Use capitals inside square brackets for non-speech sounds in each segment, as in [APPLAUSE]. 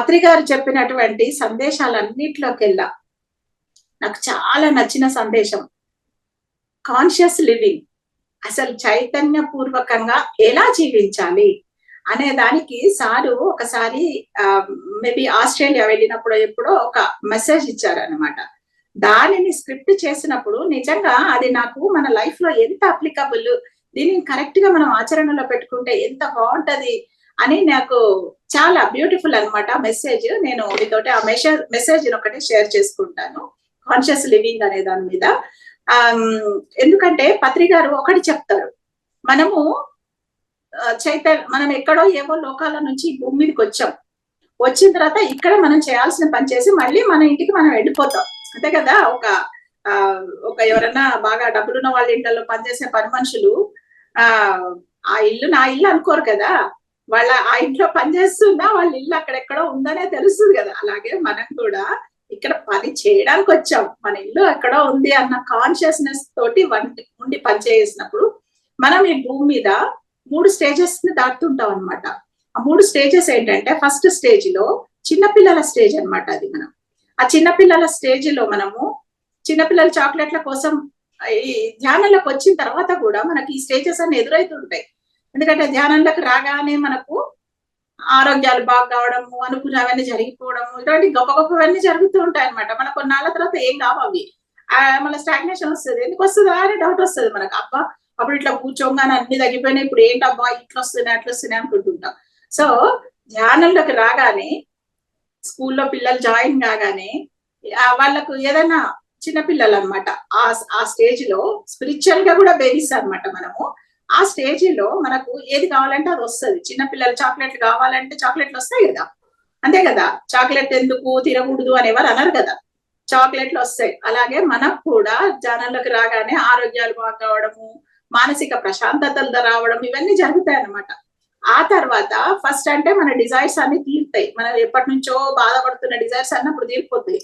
పత్రికారు చెప్పినటువంటి సందేశాలన్నిట్లోకెల్లా నాకు చాలా నచ్చిన సందేశం. కాన్షియస్ లివింగ్ అసలు చైతన్య పూర్వకంగా ఎలా జీవించాలి? అనే దానికి సారు ఒకసారి మేబీ ఆస్ట్రేలియా వెళ్ళినప్పుడు ఎప్పుడో ఒక మెసేజ్ ఇచ్చారనమాట దానిని స్క్రిప్ట్ చేసినప్పుడు నిజంగా అది నాకు మన లైఫ్లో ఎంత అప్లికబుల్ దీనిని కరెక్ట్గా మనం ఆచరణలో పెట్టుకుంటే ఎంత బాగుంటది అని నాకు చాలా బ్యూటిఫుల్ అనమాట మెసేజ్ నేను మీతోటి ఆ మెసేజ్ మెసేజ్ ఒకటి షేర్ చేసుకుంటాను. కాన్షియస్ లివింగ్ అనే దాని మీద. ఎందుకంటే పత్రి గారు ఒకటి చెప్తారు. మనము చైతన్య మనం ఎక్కడో ఏవో లోకాల నుంచి భూమి మీదకి వచ్చాం. వచ్చిన తర్వాత ఇక్కడ మనం చేయాల్సిన పని చేసి మళ్ళీ మన ఇంటికి మనం వెళ్ళిపోతాం. అంతే కదా? ఒక ఆ ఒక ఎవరన్నా బాగా డబ్బులున్న వాళ్ళ ఇంట్లో పనిచేసే పని మనుషులు ఆ ఆ ఇల్లు నా ఇల్లు అనుకోరు కదా? వాళ్ళ ఆ ఇంట్లో పనిచేస్తున్నా వాళ్ళ ఇల్లు అక్కడెక్కడో ఉందనే తెలుస్తుంది కదా. అలాగే మనం కూడా ఇక్కడ పని చేయడానికి వచ్చాం. మన ఇల్లు ఎక్కడో ఉంది అన్న కాన్షియస్నెస్ తోటి వంటి ఉండి పని చేసినప్పుడు మనం ఈ భూమి మీద మూడు స్టేజెస్ని దాటుతుంటాం అనమాట ఆ మూడు స్టేజెస్ ఏంటంటే ఫస్ట్ స్టేజ్లో చిన్నపిల్లల స్టేజ్ అనమాట అది మనం. ఆ చిన్నపిల్లల స్టేజ్లో మనము చిన్నపిల్లల చాక్లెట్ల కోసం ఈ ధ్యానంలోకి వచ్చిన తర్వాత కూడా మనకి ఈ స్టేజెస్ అన్ని ఎదురవుతుంటాయి. ఎందుకంటే ధ్యానంలోకి రాగానే మనకు ఆరోగ్యాలు బాగా కావడము అనుకున్నవన్నీ జరిగిపోవడము ఇలాంటి గొప్ప గొప్పవన్నీ జరుగుతూ ఉంటాయి అనమాట మన కొన్నాళ్ళ తర్వాత ఏం కావు అవి. మన స్టాగ్నేషన్ వస్తుంది. ఎందుకు వస్తుందా అని డౌట్ వస్తుంది మనకు. అబ్బా అప్పుడు ఇట్లా కూర్చోగానే అన్ని తగ్గిపోయినాయి. ఇప్పుడు ఏంటబ్బా ఇట్లా వస్తున్నాయి అట్లా వస్తున్నాయి అనుకుంటుంటాం. సో ధ్యానంలోకి రాగానే స్కూల్లో పిల్లలు జాయిన్ కాగానే వాళ్ళకు ఏదైనా చిన్నపిల్లలు అనమాట ఆ ఆ స్టేజ్లో స్పిరిచువల్గా కూడా బేబీస్ అనమాట మనము. ఆ స్టేజీలో మనకు ఏది కావాలంటే అది వస్తుంది. చిన్నపిల్లలు చాక్లెట్లు కావాలంటే చాక్లెట్లు వస్తాయి కదా. అంతే కదా. చాక్లెట్ ఎందుకు తినకూడదు అనేవారు అనరు కదా. చాక్లెట్లు వస్తాయి. అలాగే మనకు కూడా జనంలోకి రాగానే ఆరోగ్యాలు బాగా మానసిక ప్రశాంతతలు రావడం ఇవన్నీ జరుగుతాయి అన్నమాట ఆ తర్వాత ఫస్ట్ అంటే మన డిజైర్స్ అన్ని తీరుతాయి. మనం ఎప్పటి నుంచో బాధపడుతున్న డిజైర్స్ అన్నప్పుడు తీరిపోతాయి.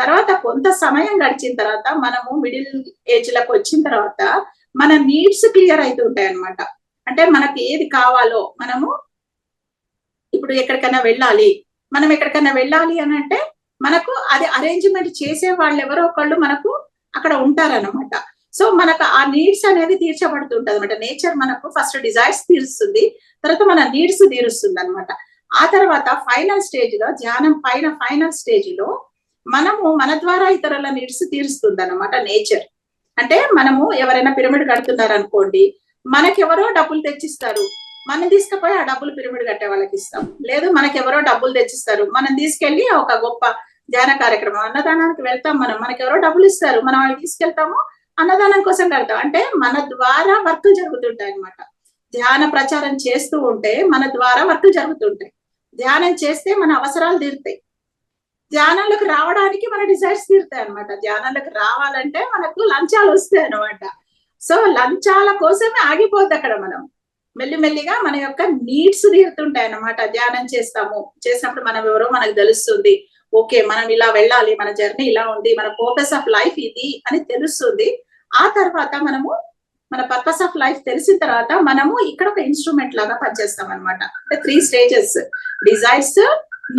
తర్వాత కొంత సమయం గడిచిన తర్వాత మనము మిడిల్ ఏజ్లకు వచ్చిన తర్వాత మన నీడ్స్ క్లియర్ అవుతుంటాయి అనమాట అంటే మనకి ఏది కావాలో మనము ఇప్పుడు ఎక్కడికైనా వెళ్ళాలి. మనం ఎక్కడికైనా వెళ్ళాలి అని అంటే మనకు అది అరేంజ్మెంట్ చేసే వాళ్ళు ఎవరో ఒకళ్ళు మనకు అక్కడ ఉంటారనమాట సో మనకు ఆ నీడ్స్ అనేది తీర్చబడుతుంటది అనమాట నేచర్ మనకు ఫస్ట్ డిజైర్స్ తీరుస్తుంది తర్వాత మన నీడ్స్ తీరుస్తుంది అనమాట ఆ తర్వాత ఫైనల్ స్టేజ్లో ధ్యానం పైన ఫైనల్ స్టేజ్లో మనము మన ద్వారా ఇతరుల నీడ్స్ తీరుస్తుంది అనమాట నేచర్. అంటే మనము ఎవరైనా పిరమిడ్ కడుతున్నారు అనుకోండి మనకెవరో డబ్బులు తెచ్చిస్తారు. మనం తీసుకుపోయి ఆ డబ్బులు పిరమిడ్ కట్టే వాళ్ళకి ఇస్తాం. లేదు మనకెవరో డబ్బులు తెచ్చిస్తారు. మనం తీసుకెళ్ళి ఒక గొప్ప ధ్యాన కార్యక్రమం అన్నదానానికి వెళ్తాం మనం. మనకెవరో డబ్బులు ఇస్తారు. మనం వాళ్ళు తీసుకెళ్తాము అన్నదానం కోసం కడతాం. అంటే మన ద్వారా వర్క్ జరుగుతుంటాయి అనమాట ధ్యాన ప్రచారం చేస్తూ ఉంటే మన ద్వారా వర్క్ జరుగుతుంటాయి. ధ్యానం చేస్తే మన అవసరాలు తీరుతాయి. ధ్యానంలోకి రావడానికి మన డిజైర్స్ తీరుతాయి అనమాట ధ్యానంలోకి రావాలంటే మనకు లంచాలు వస్తాయి అనమాట సో లంచాల కోసమే ఆగిపోద్ది అక్కడ మనం. మెల్లిమెల్లిగా మన యొక్క నీడ్స్ తీరుతుంటాయి అన్నమాట. ధ్యానం చేస్తాము. చేసినప్పుడు మనం ఎవరో మనకు తెలుస్తుంది. ఓకే మనం ఇలా వెళ్ళాలి మన జర్నీ ఇలా ఉంది మన పర్పస్ ఆఫ్ లైఫ్ ఇది అని తెలుస్తుంది. ఆ తర్వాత మనము మన పర్పస్ ఆఫ్ లైఫ్ తెలిసిన తర్వాత మనము ఇక్కడ ఒక ఇన్స్ట్రుమెంట్ లాగా పనిచేస్తాం అనమాట అంటే త్రీ స్టేజెస్ డిజైర్స్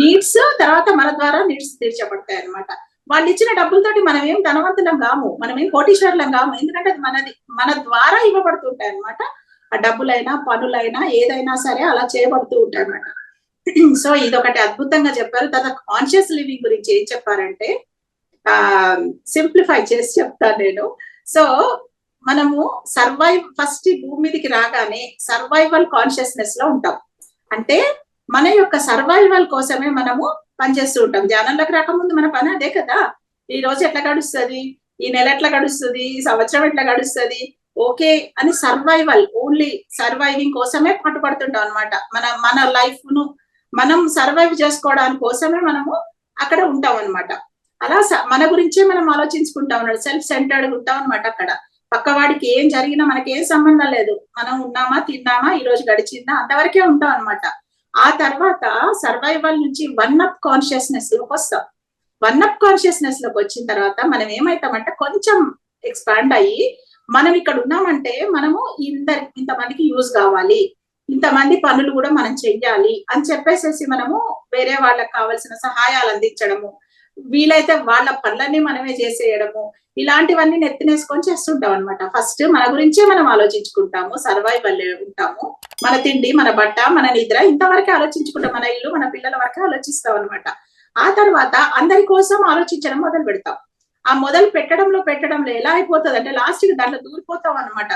నీడ్స్ తర్వాత మన ద్వారా నీడ్స్ తీర్చబడతాయి అనమాట వాళ్ళు ఇచ్చిన డబ్బులతోటి మనం ఏం ధనవంతులం కాము మనం ఏం కోటీశ్వరులం కాము ఎందుకంటే అది మనది మన ద్వారా ఇవ్వబడుతుంటాయి అనమాట ఆ డబ్బులైనా పనులైనా ఏదైనా సరే అలా చేయబడుతూ ఉంటాయి అనమాట [CLEARS THROAT] సో ఇదొకటి అద్భుతంగా చెప్పారు. తర్వాత కాన్షియస్ లివింగ్ గురించి ఏం చెప్పారంటే ఆ సింప్లిఫై చేసి చెప్తాను నేను. సో మనము సర్వైవ్ ఫస్ట్ భూమి మీదకి రాగానే సర్వైవల్ కాన్షియస్నెస్లో ఉంటాం. అంటే మన యొక్క సర్వైవల్ కోసమే మనము పనిచేస్తూ ఉంటాం ధ్యానంలోకి రాకముందు మన పని అదే కదా. ఈ రోజు ఎట్లా గడుస్తుంది? ఈ నెల ఎట్లా గడుస్తుంది? ఈ సంవత్సరం ఎట్లా గడుస్తుంది? ఓకే అని సర్వైవల్ ఓన్లీ సర్వైవింగ్ కోసమే పాటుపడుతుంటాం అనమాట మన మన లైఫ్ను మనం సర్వైవ్ చేసుకోవడానికి కోసమే మనము అక్కడ ఉంటాం అనమాట అలా మన గురించే మనం ఆలోచించుకుంటాం అన్నాడు సెల్ఫ్ సెంటర్డ్ ఉంటాం అనమాట అక్కడ. పక్కవాడికి ఏం జరిగినా మనకి ఏం సంబంధం లేదు. మనం ఉన్నామా తిన్నామా ఈ రోజు గడిచిందా అంతవరకే ఉంటాం అనమాట ఆ తర్వాత సర్వైవల్ నుంచి వన్ అప్ కాన్షియస్నెస్లోకి వస్తాం. వన్ అప్ కాన్షియస్నెస్లోకి వచ్చిన తర్వాత మనం ఏమైతామంటే కొంచెం ఎక్స్పాండ్ అయ్యి మనం ఇక్కడ ఉన్నామంటే మనము ఇందరి ఇంతమందికి యూజ్ కావాలి. ఇంతమంది పనులు కూడా మనం చెయ్యాలి అని చెప్పేసేసి మనము వేరే వాళ్ళకి కావాల్సిన సహాయాలు అందించడము వీలైతే వాళ్ళ పనులన్నీ మనమే చేసేయడము ఇలాంటివన్నీ నెత్తినేసుకొని చేస్తుంటాం అనమాట ఫస్ట్ మన గురించే మనం ఆలోచించుకుంటాము సర్వైవల్ ఉంటాము. మన తిండి మన బట్ట మన నిద్ర ఇంతవరకే ఆలోచించుకుంటాం. మన ఇల్లు మన పిల్లల వరకే ఆలోచిస్తాం అనమాట ఆ తర్వాత అందరి కోసం ఆలోచించడం మొదలు పెడతాం. ఆ మొదలు పెట్టడంలో పెట్టడంలో ఎలా అయిపోతుంది అంటే లాస్ట్కి దాంట్లో దూరిపోతాం అనమాట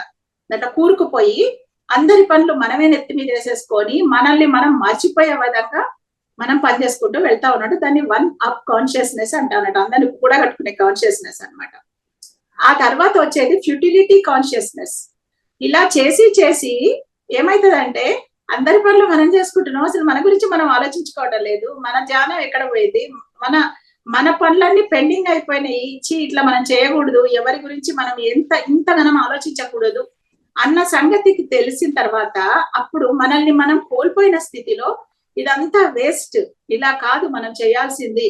దాంట్లో కూరుకుపోయి అందరి పనులు మనమే నెత్తి మీద వేసేసుకొని మనల్ని మనం మర్చిపోయే విధంగా మనం పని చేసుకుంటూ వెళ్తా ఉన్నట్టు దాన్ని వన్ అప్ కాన్షియస్నెస్ అంటానట అందరిని కూడా కట్టుకునే కాన్షియస్నెస్ అన్నమాట. ఆ తర్వాత వచ్చేది ఫ్యూటిలిటీ కాన్షియస్నెస్. ఇలా చేసి చేసి ఏమవుతుందంటే అందరి పనులు మనం చేసుకుంటున్నాం. అసలు మన గురించి మనం ఆలోచించుకోవడం లేదు. మన ధ్యానం ఎక్కడ పోయింది? మన మన పనులన్నీ పెండింగ్ అయిపోయినాయి. ఇచ్చి ఇట్లా మనం చేయకూడదు. ఎవరి గురించి మనం ఎంత ఇంత మనం ఆలోచించకూడదు అన్న సంగతికి తెలిసిన తర్వాత అప్పుడు మనల్ని మనం కోల్పోయిన స్థితిలో ఇదంతా వేస్ట్. ఇలా కాదు మనం చేయాల్సింది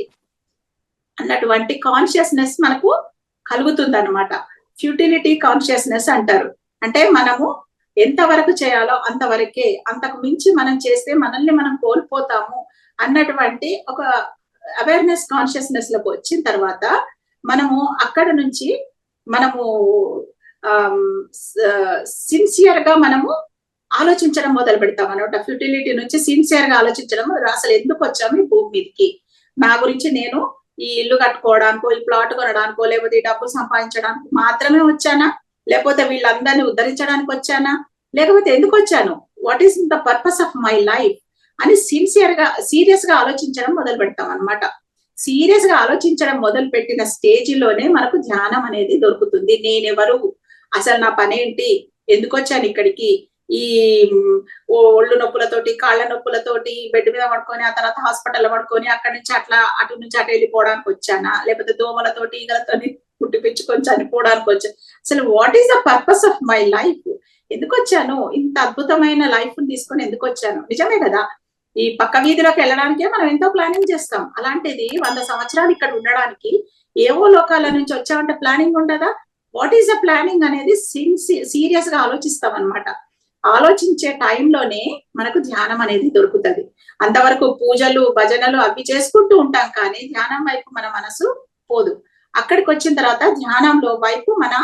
అన్నటువంటి కాన్షియస్నెస్ మనకు కలుగుతుంది అనమాట ఫ్యూటిలిటీ కాన్షియస్నెస్ అంటారు. అంటే మనము ఎంతవరకు చేయాలో అంతవరకే అంతకు మించి మనం చేస్తే మనల్ని మనం కోల్పోతాము అన్నటువంటి ఒక అవేర్నెస్ కాన్షియస్నెస్లోకి వచ్చిన తర్వాత మనము అక్కడ నుంచి మనము సిన్సియర్గా మనము ఆలోచించడం మొదలు పెడతాం అనమాట. ఫ్యూటిలిటీ నుంచి సిన్సియర్గా ఆలోచించడం అసలు ఎందుకు వచ్చాము ఈ భూమి మీదకి? నా గురించి నేను ఈ ఇల్లు కట్టుకోవడానికో ఈ ప్లాట్ కొనడానికో లేకపోతే ఈ డబ్బు సంపాదించడానికి మాత్రమే వచ్చానా? లేకపోతే వీళ్ళందరినీ ఉద్ధరించడానికి వచ్చానా? లేకపోతే ఎందుకు వచ్చాను? What is the purpose of my life అని సిన్సియర్గా సీరియస్గా ఆలోచించడం మొదలు పెడతాం అనమాట. సీరియస్గా ఆలోచించడం మొదలు పెట్టిన స్టేజ్లోనే మనకు ధ్యానం అనేది దొరుకుతుంది. నేనెవరు? అసలు నా పనేంటి? ఎందుకు వచ్చాను ఇక్కడికి? ఈ ఒళ్ళు నొప్పులతోటి కాళ్ళ నొప్పులతోటి బెడ్ మీద పడుకొని ఆ తర్వాత హాస్పిటల్ పడుకొని అక్కడి నుంచి అట్లా అటు నుంచి అటు వెళ్ళిపోవడానికి వచ్చానా? లేకపోతే దోమలతోటి ఈగలతోటి పుట్టిపించుకొని చనిపోవడానికి వచ్చాను అసలు what is the purpose of my life ఎందుకు వచ్చాను? ఇంత అద్భుతమైన లైఫ్ తీసుకొని ఎందుకు వచ్చాను? నిజమే కదా? ఈ పక్క వీధిలోకి వెళ్ళడానికే మనం ఎంతో ప్లానింగ్ చేస్తాం. అలాంటిది వంద సంవత్సరాలు ఇక్కడ ఉండడానికి ఏవో లోకాల నుంచి వచ్చామంటే ప్లానింగ్ ఉండదా? వాట్ ఈస్ ద ప్లానింగ్ అనేది సీరియస్గా ఆలోచిస్తాం అనమాట ఆలోచించే టైంలోనే మనకు ధ్యానం అనేది దొరుకుతుంది. అంతవరకు పూజలు భజనలు అవి చేసుకుంటూ ఉంటాం కానీ ధ్యానం వైపు మన మనసు పోదు. అక్కడికి వచ్చిన తర్వాత ధ్యానంలో వైపు మన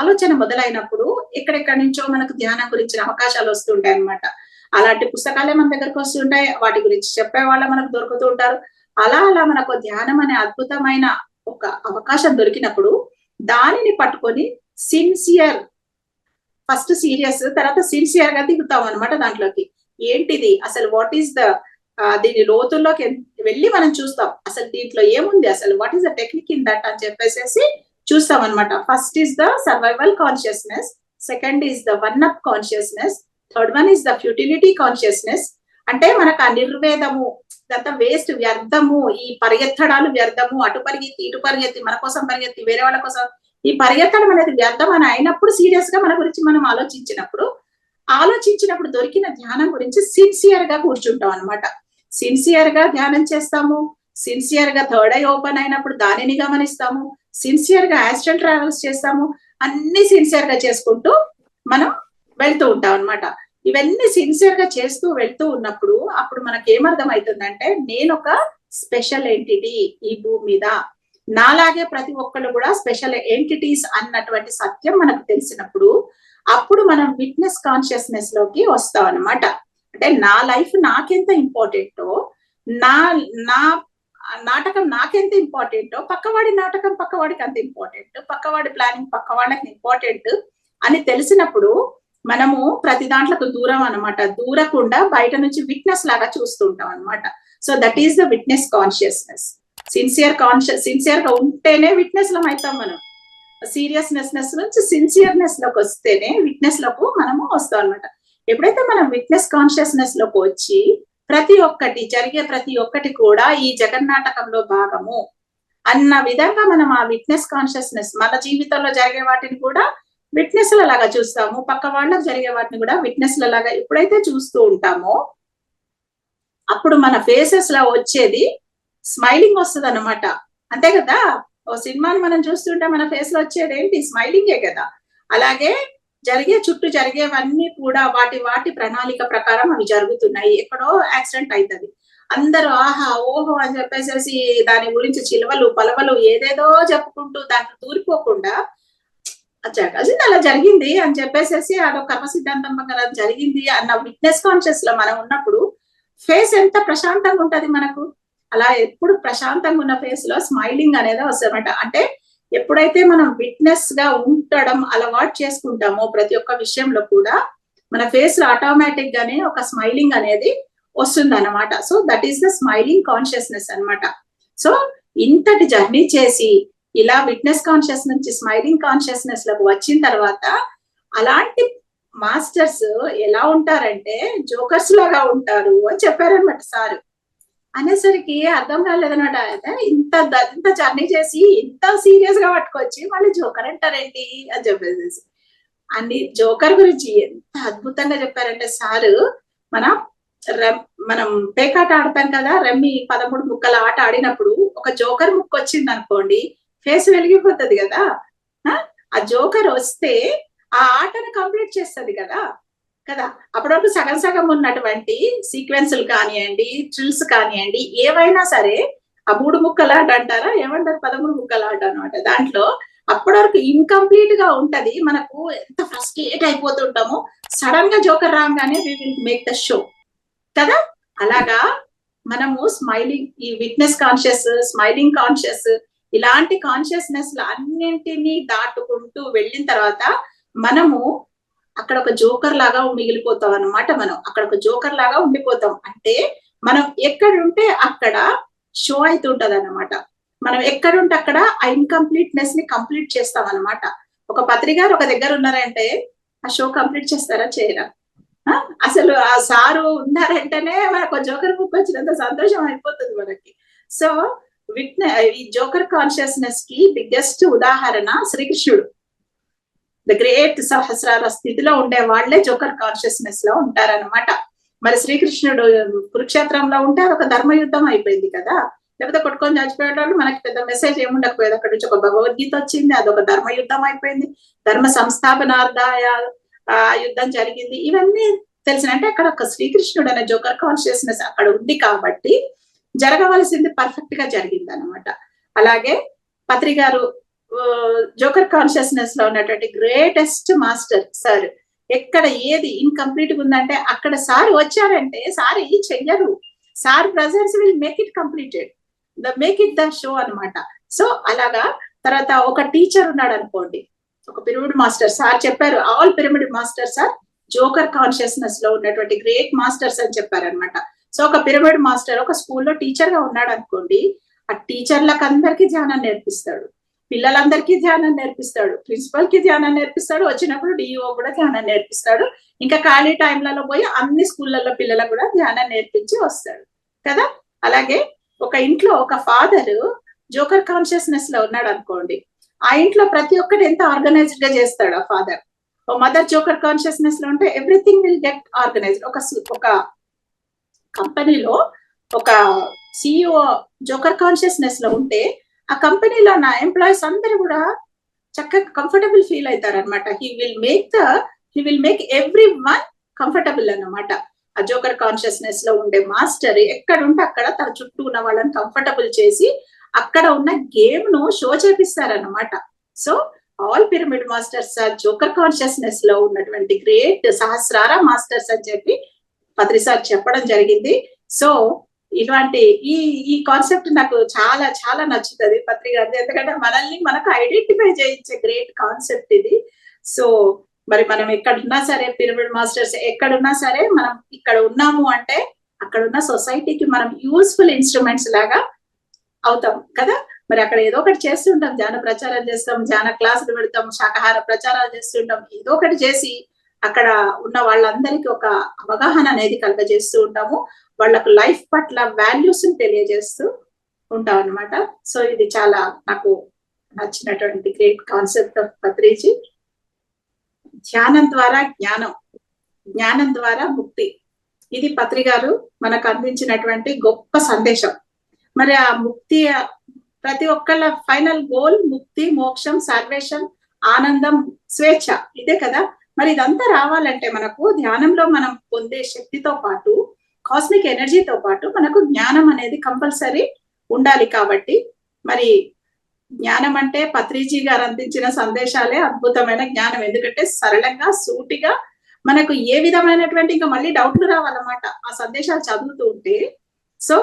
ఆలోచన మొదలైనప్పుడు ఎక్కడెక్కడి నుంచో మనకు ధ్యానం గురించిన అవకాశాలు వస్తుంటాయి అనమాట అలాంటి పుస్తకాలే మన దగ్గరకు వస్తుంటాయి వాటి గురించి చెప్పే వాళ్ళ మనకు దొరుకుతూ ఉంటారు. అలా అలా మనకు ధ్యానం అనే అద్భుతమైన ఒక అవకాశం దొరికినప్పుడు దానిని పట్టుకొని సిన్సియర్ ఫస్ట్ సీరియస్ తర్వాత సిన్సియర్గా దిగుతాం అనమాట దాంట్లోకి. ఏంటిది? అసలు వాట్ ఈస్ ద దీని లోతుల్లోకి వెళ్ళి మనం చూస్తాం. అసలు దీంట్లో ఏముంది? అసలు what is the technique in that అని చెప్పేసి చూస్తాం అనమాట first is the survival consciousness second is the one up consciousness third one is the futility consciousness అంటే మనకు ఆ నిర్వేదము ఇదంతా వేస్ట్ వ్యర్థము ఈ పరిగెత్తడాలు వ్యర్థము అటు పరిగెత్తి ఇటు పరిగెత్తి మన కోసం పరిగెత్తి వేరే వాళ్ళ కోసం ఈ పరిగెత్తడం అనేది వ్యర్థం అని అయినప్పుడు సీరియస్గా మన గురించి మనం ఆలోచించినప్పుడు ఆలోచించినప్పుడు దొరికిన ధ్యానం గురించి సిన్సియర్గా కూర్చుంటాం అనమాట సిన్సియర్గా ధ్యానం చేస్తాము. సిన్సియర్గా థర్డ్ ఐ ఓపెన్ అయినప్పుడు దానిని గమనిస్తాము. సిన్సియర్గా యాస్ట్రల్ ట్రావెల్స్ చేస్తాము. అన్ని సిన్సియర్గా చేసుకుంటూ మనం వెళ్తూ ఉంటాం అనమాట ఇవన్నీ సిన్సియర్గా చేస్తూ వెళ్తూ ఉన్నప్పుడు అప్పుడు మనకి ఏమర్థం అవుతుందంటే నేను ఒక స్పెషల్ ఎంటిటీ ఈ భూమి మీద. నాలాగే ప్రతి ఒక్కళ్ళు కూడా స్పెషల్ ఎంటిటీస్ అన్నటువంటి సత్యం మనకు తెలిసినప్పుడు అప్పుడు మనం విట్నెస్ కాన్షియస్నెస్లోకి వస్తాం అనమాట అంటే నా లైఫ్ నాకెంత ఇంపార్టెంటో నా నా నాటకం నాకెంత ఇంపార్టెంటో పక్కవాడి నాటకం పక్కవాడికి అంత ఇంపార్టెంట్ పక్కవాడి ప్లానింగ్ పక్కవాడికి ఇంపార్టెంట్ అని తెలిసినప్పుడు మనము ప్రతి దాంట్లకు దూరం అనమాట దూరకుండా బయట నుంచి విట్నెస్ లాగా చూస్తుంటాం అనమాట so that is the witness consciousness. Sincere conscious సిన్సియర్గా ఉంటేనే విట్నెస్లో అవుతాం మనం. సీరియస్నెస్ నుంచి సిన్సియర్నెస్లోకి వస్తేనే విట్నెస్లకు మనము వస్తాం అనమాట ఎప్పుడైతే మనం విట్నెస్ కాన్షియస్నెస్లోకి వచ్చి ప్రతి ఒక్కటి జరిగే ప్రతి ఒక్కటి కూడా ఈ జగన్నాటకంలో భాగము అన్న విధంగా మనం ఆ విట్నెస్ కాన్షియస్నెస్ మన జీవితంలో జరిగే వాటిని కూడా విట్నెస్ లాగా చూస్తాము. పక్క వాళ్ళకు జరిగే వాటిని కూడా విట్నెస్ లాగా ఎప్పుడైతే చూస్తూ ఉంటామో అప్పుడు మన ఫేసెస్లో వచ్చేది స్మైలింగ్ వస్తుంది అనమాట అంతే కదా? ఓ సినిమాని మనం చూస్తుంటే మన ఫేస్లో వచ్చేది ఏంటి స్మైలింగే కదా. అలాగే జరిగే చుట్టూ జరిగేవన్నీ కూడా వాటి వాటి ప్రణాళిక ప్రకారం అవి జరుగుతున్నాయి. ఎక్కడో యాక్సిడెంట్ అవుతుంది అందరూ ఆహా ఓహో అని చెప్పేసి దాని గురించి చిలవలు పలవలు ఏదేదో చెప్పుకుంటూ దాంట్లో దూరిపోకుండా జరగాల్సింది అలా జరిగింది అని చెప్పేసి అదొక కర్మ సిద్ధాంతం ప్రకారం జరిగింది అన్న విట్నెస్ కాన్షియస్లో మనం ఉన్నప్పుడు ఫేస్ ఎంత ప్రశాంతంగా ఉంటది మనకు? అలా ఎప్పుడు ప్రశాంతంగా ఉన్న ఫేస్లో స్మైలింగ్ అనేది వస్తుందన్నమాట అంటే ఎప్పుడైతే మనం విట్నెస్గా ఉండడం అలవాటు చేసుకుంటామో ప్రతి ఒక్క విషయంలో కూడా మన ఫేస్లో ఆటోమేటిక్ గానే ఒక స్మైలింగ్ అనేది వస్తుంది అనమాట so that is the smiling consciousness అనమాట సో ఇంతటి జర్నీ చేసి ఇలా విట్నెస్ కాన్షియస్ నుంచి స్మైలింగ్ కాన్షియస్నెస్లకు వచ్చిన తర్వాత అలాంటి మాస్టర్స్ ఎలా ఉంటారంటే జోకర్స్ లాగా ఉంటారు అని చెప్పారనమాట సార్. అనేసరికి అర్థం కాలేదనమాట ఇంత ఇంత జర్నీ చేసి ఇంత సీరియస్గా పట్టుకొచ్చి మళ్ళీ జోకర్ అంటారేంటి అని చెప్పేసి అన్ని జోకర్ గురించి ఎంత అద్భుతంగా చెప్పారంటే సారు మన మనం పేకాట ఆడతాం కదా రమ్మి పదమూడు ముక్కల ఆట ఆడినప్పుడు ఒక జోకర్ ముక్క వచ్చింది అనుకోండి ఫేస్ వెలిగిపోతుంది కదా. ఆ? జోకర్ వస్తే ఆ ఆటను కంప్లీట్ చేస్తుంది కదా. కదా? అప్పటివరకు సగం సగం ఉన్నటువంటి సీక్వెన్సులు కానివ్వండి ట్రిల్స్ కానివ్వండి ఏవైనా సరే ఆ మూడు ముక్కల ఆట అంటారా? ఏమంటారు? పదమూడు ముక్కల ఆట అనమాట దాంట్లో అప్పటి వరకు ఇన్కంప్లీట్గా ఉంటది. మనకు ఎంత ఫ్రస్ట్రేట్ అయిపోతుంటామో సడన్గా జోకర్ రాగానే we will make the show కదా? అలాగా మనము స్మైలింగ్ ఈ విట్నెస్ కాన్షియస్ స్మైలింగ్ కాన్షియస్ ఇలాంటి కాన్షియస్నెస్ అన్నింటినీ దాటుకుంటూ వెళ్ళిన తర్వాత మనము అక్కడ ఒక జోకర్ లాగా మిగిలిపోతాం అనమాట మనం. అక్కడ ఒక జోకర్ లాగా ఉండిపోతాం. అంటే మనం ఎక్కడ ఉంటే అక్కడ షో అవుతుంటది అనమాట మనం ఎక్కడుంటే అక్కడ ఆ ఇన్కంప్లీట్నెస్ని కంప్లీట్ చేస్తాం అనమాట ఒక పత్రికారు ఒక దగ్గర ఉన్నారంటే ఆ షో కంప్లీట్ చేస్తారా? చేయరా? అసలు ఆ సారు ఉన్నారంటేనే మనకు జోకర్ బుక్ వచ్చినంత సంతోషం అయిపోతుంది మనకి. సో విట్న ఈ జోకర్ కాన్షియస్నెస్కి బిగ్గెస్ట్ ఉదాహరణ శ్రీకృష్ణుడు. ద గ్రేట్ సహస్రార స్థితిలో ఉండే వాళ్ళే జోకర్ కాన్షియస్నెస్లో ఉంటారనమాట మరి శ్రీకృష్ణుడు కురుక్షేత్రంలో ఉంటే అదొక ధర్మయుద్ధం అయిపోయింది కదా. లేకపోతే కొట్టుకొని చచ్చిపోయేటప్పుడు మనకి పెద్ద మెసేజ్ ఏముండకపోయేది. అక్కడ నుంచి ఒక భగవద్గీత వచ్చింది అదొక ధర్మయుద్ధం అయిపోయింది. ధర్మ సంస్థాపనార్థాయ ఆ యుద్ధం జరిగింది. ఇవన్నీ తెలిసిన అంటే అక్కడ ఒక శ్రీకృష్ణుడు అనే జోకర్ కాన్షియస్నెస్ అక్కడ ఉంది కాబట్టి జరగవలసింది పర్ఫెక్ట్గా జరిగింది అనమాట అలాగే పత్రి గారు జోకర్ కాన్షియస్నెస్లో ఉన్నటువంటి గ్రేటెస్ట్ మాస్టర్ సార్ ఎక్కడ ఏది ఇన్కంప్లీట్ ఉందంటే అక్కడ సార్ వచ్చారంటే సార్ ఇది చెయ్యరు. Sir presence will make it completed the make it the show అనమాట సో అలాగా తర్వాత ఒక టీచర్ ఉన్నాడు అనుకోండి. ఒక పిరమిడ్ మాస్టర్ సార్ చెప్పారు. All pyramid master sir joker కాన్షియస్నెస్లో ఉన్నటువంటి గ్రేట్ మాస్టర్స్ అని చెప్పారనమాట సో ఒక పిరమిడ్ మాస్టర్ ఒక స్కూల్లో టీచర్గా ఉన్నాడు అనుకోండి ఆ టీచర్లకు అందరికీ ధ్యానం నేర్పిస్తాడు. పిల్లలందరికీ ధ్యానం నేర్పిస్తాడు. ప్రిన్సిపల్కి ధ్యానం నేర్పిస్తాడు. వచ్చినప్పుడు డిఈఓ కూడా ధ్యానం నేర్పిస్తాడు. ఇంకా ఖాళీ టైంలలో పోయి అన్ని స్కూళ్ళల్లో పిల్లలకు కూడా ధ్యానం నేర్పించి వస్తాడు. కదా? అలాగే ఒక ఇంట్లో ఒక ఫాదర్ జోకర్ కాన్షియస్నెస్లో ఉన్నాడు అనుకోండి. ఆ ఇంట్లో ప్రతి ఒక్కటి ఎంత ఆర్గనైజ్డ్గా చేస్తాడు ఆ ఫాదర్? ఓ మదర్ జోకర్ కాన్షియస్నెస్లో ఉంటే ఎవ్రీథింగ్ విల్ గెట్ ఆర్గనైజ్డ్. ఒక ఒక కంపెనీలో ఒక సిఇఓ జోకర్ కాన్షియస్నెస్లో ఉంటే ఆ కంపెనీలో నా ఎంప్లాయీస్ అందరూ కూడా చక్కగా కంఫర్టబుల్ ఫీల్ అవుతారు అనమాట he will make the he will make every one comfortable అన్నమాట. ఆ జోకర్ కాన్షియస్నెస్లో ఉండే మాస్టర్ ఎక్కడ ఉంటే అక్కడ తన చుట్టూ ఉన్న వాళ్ళని కంఫర్టబుల్ చేసి అక్కడ ఉన్న గేమ్ను show చేపిస్తారనమాట so all pyramid masters joker కాన్షియస్నెస్లో ఉన్నటువంటి గ్రేట్ సహస్రార మాస్టర్స్ అని చెప్పి పత్రి సార్ చెప్పడం జరిగింది. సో ఇలాంటి ఈ ఈ కాన్సెప్ట్ నాకు చాలా చాలా నచ్చుతుంది పత్రిక ఎందుకంటే మనల్ని మనకు ఐడెంటిఫై చేయించే గ్రేట్ కాన్సెప్ట్ ఇది. సో మరి మనం ఎక్కడున్నా సరే పిరమిడ్ మాస్టర్స్ ఎక్కడున్నా సరే మనం ఇక్కడ ఉన్నాము అంటే అక్కడ ఉన్న సొసైటీకి మనం యూస్ఫుల్ ఇన్స్ట్రుమెంట్స్ లాగా అవుతాం కదా. మరి అక్కడ ఏదో ఒకటి చేస్తుంటాం ధ్యాన ప్రచారం చేస్తాం ధ్యాన క్లాసులు పెడతాం శాకాహార ప్రచారాలు చేస్తుంటాం ఏదో ఒకటి చేసి అక్కడ ఉన్న వాళ్ళందరికీ ఒక అవగాహన అనేది కలగజేస్తూ ఉంటాము. వాళ్ళకు లైఫ్ పట్ల వాల్యూస్ తెలియజేస్తూ ఉంటాం అనమాట సో ఇది చాలా నాకు నచ్చినటువంటి గ్రేట్ కాన్సెప్ట్ ఆఫ్ పత్రిజీ. ధ్యానం ద్వారా జ్ఞానం జ్ఞానం ద్వారా ముక్తి. ఇది పత్రి గారు మనకు అందించినటువంటి గొప్ప సందేశం. మరి ఆ ముక్తి ప్రతి ఒక్కళ్ళ ఫైనల్ గోల్ ముక్తి మోక్షం సర్వేషన్ ఆనందం స్వేచ్ఛ. ఇదే కదా. మరి ఇదంతా రావాలంటే మనకు ధ్యానంలో మనం పొందే శక్తితో పాటు కాస్మిక్ ఎనర్జీతో పాటు మనకు జ్ఞానం అనేది కంపల్సరీ ఉండాలి కాబట్టి మరి జ్ఞానం అంటే పత్రిజీ గారు అందించిన సందేశాలే అద్భుతమైన జ్ఞానం. ఎందుకంటే సరళంగా సూటిగా మనకు ఏ విధమైనటువంటి ఇంకా మళ్ళీ డౌట్లు రావాలన్నమాట. ఆ సందేశాలు చదువుతూ ఉంటే సో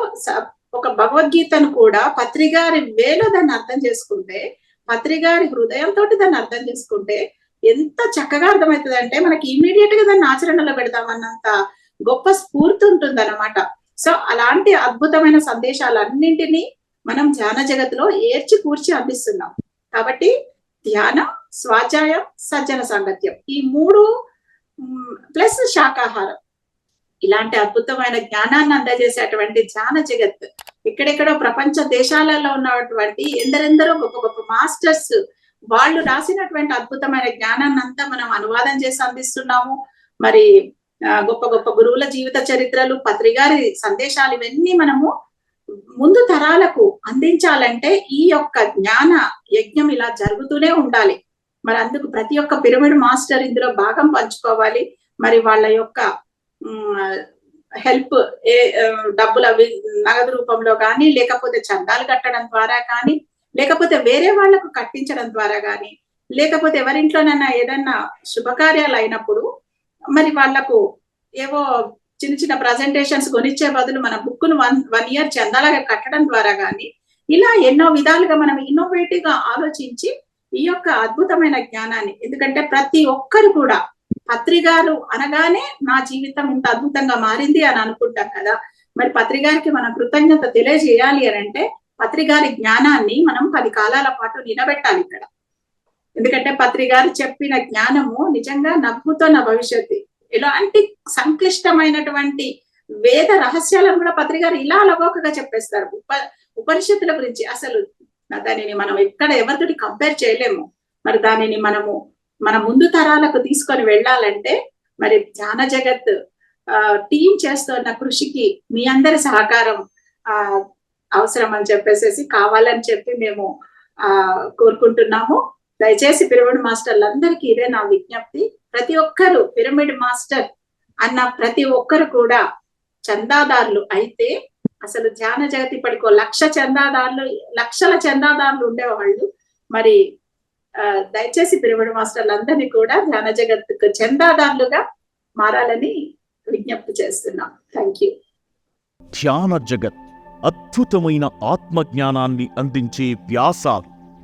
ఒక భగవద్గీతను కూడా పత్రిగారి వేలో దాన్ని అర్థం చేసుకుంటే పత్రిగారి హృదయంతో దాన్ని అర్థం చేసుకుంటే ఎంత చక్కగా అర్థమవుతుంది అంటే మనకి ఇమీడియట్గా దాన్ని ఆచరణలో పెడతామన్నంత గొప్ప స్ఫూర్తి ఉంటుంది అనమాట సో అలాంటి అద్భుతమైన సందేశాలన్నింటినీ మనం ధ్యాన జగత్లో ఏర్చి కూర్చి అందిస్తున్నాం. కాబట్టి ధ్యానం స్వాధ్యాయం సజ్జన సాంగత్యం ఈ మూడు ప్లస్ శాకాహారం ఇలాంటి అద్భుతమైన జ్ఞానాన్ని అందజేసేటువంటి ధ్యాన జగత్ ఇక్కడెక్కడో ప్రపంచ దేశాలలో ఉన్నటువంటి ఎందరెందరో గొప్ప గొప్ప మాస్టర్స్ వాళ్ళు రాసినటువంటి అద్భుతమైన జ్ఞానాన్ని అంతా మనం అనువాదం చేసి అందిస్తున్నాము. మరి గొప్ప గొప్ప గురువుల జీవిత చరిత్రలు పత్రిగారి సందేశాలు ఇవన్నీ మనము ముందు తరాలకు అందించాలంటే ఈ యొక్క జ్ఞాన యజ్ఞం ఇలా జరుగుతూనే ఉండాలి. మరి అందుకు ప్రతి ఒక్క పిరమిడ్ మాస్టర్ ఇందులో భాగం పంచుకోవాలి. మరి వాళ్ళ యొక్క హెల్ప్ ఏ డబ్బులు డబ్బుల నగదు రూపంలో కానీ లేకపోతే చందాలు కట్టడం ద్వారా కానీ లేకపోతే వేరే వాళ్ళకు కట్టించడం ద్వారా కానీ లేకపోతే ఎవరింట్లోనైనా ఏదైనా శుభకార్యాలు అయినప్పుడు మరి వాళ్ళకు ఏవో చిన్న చిన్న ప్రజెంటేషన్స్ కొనిచ్చే బదులు మన బుక్ను వన్ వన్ ఇయర్ చందాలాగా కట్టడం ద్వారా కానీ ఇలా ఎన్నో విధాలుగా మనం ఇన్నోవేటివ్గా ఆలోచించి ఈ యొక్క అద్భుతమైన జ్ఞానాన్ని ఎందుకంటే ప్రతి ఒక్కరు కూడా పత్రిగారు అనగానే నా జీవితం ఇంత అద్భుతంగా మారింది అని అనుకుంటాం కదా. మరి పత్రిగారికి మనం కృతజ్ఞత తెలియజేయాలి అని అంటే పత్రిగారి జ్ఞానాన్ని మనం పది కాలాల పాటు నిలబెట్టాలి ఇక్కడ. ఎందుకంటే పత్రిగారు చెప్పిన జ్ఞానము నిజంగా నవ్వుతో నా భవిష్యత్తు ఎలాంటి సంక్లిష్టమైనటువంటి వేద రహస్యాలను కూడా పత్రిగారు ఇలా అలవోకగా చెప్పేస్తారు. ఉప ఉపనిషత్తుల గురించి అసలు దానిని మనం ఎక్కడ ఎవరితోటి కంపేర్ చేయలేము. మరి దానిని మనము మన ముందు తరాలకు తీసుకొని వెళ్ళాలంటే మరి ధ్యాన జగత్ ఆ టీం చేస్తున్న కృషికి మీ అందరి సహకారం ఆ అవసరం అని చెప్పేసి కావాలని చెప్పి మేము ఆ కోరుకుంటున్నాము. దయచేసి పిరమిడ్ మాస్టర్లందరికీ ఇదే నా విజ్ఞప్తి. ప్రతి ఒక్కరు పిరమిడ్ మాస్టర్ అన్న ప్రతి ఒక్కరు కూడా చందాదారులు అయితే అసలు ధ్యాన జగతి పడికో లక్ష చందాదారులు లక్షల చందాదారులు ఉండేవాళ్ళు. మరి ఆ, దయచేసి పిరమిడ్ మాస్టర్లందరినీ కూడా ధ్యాన జగత్కు చందాదారులుగా మారాలని విజ్ఞప్తి చేస్తున్నాం. Thank you. ధ్యాన జగత్ అద్భుతమైన ఆత్మజ్ఞానాన్ని అందించే వ్యాసాలు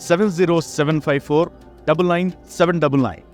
seven zero seven five four double nine seven double nine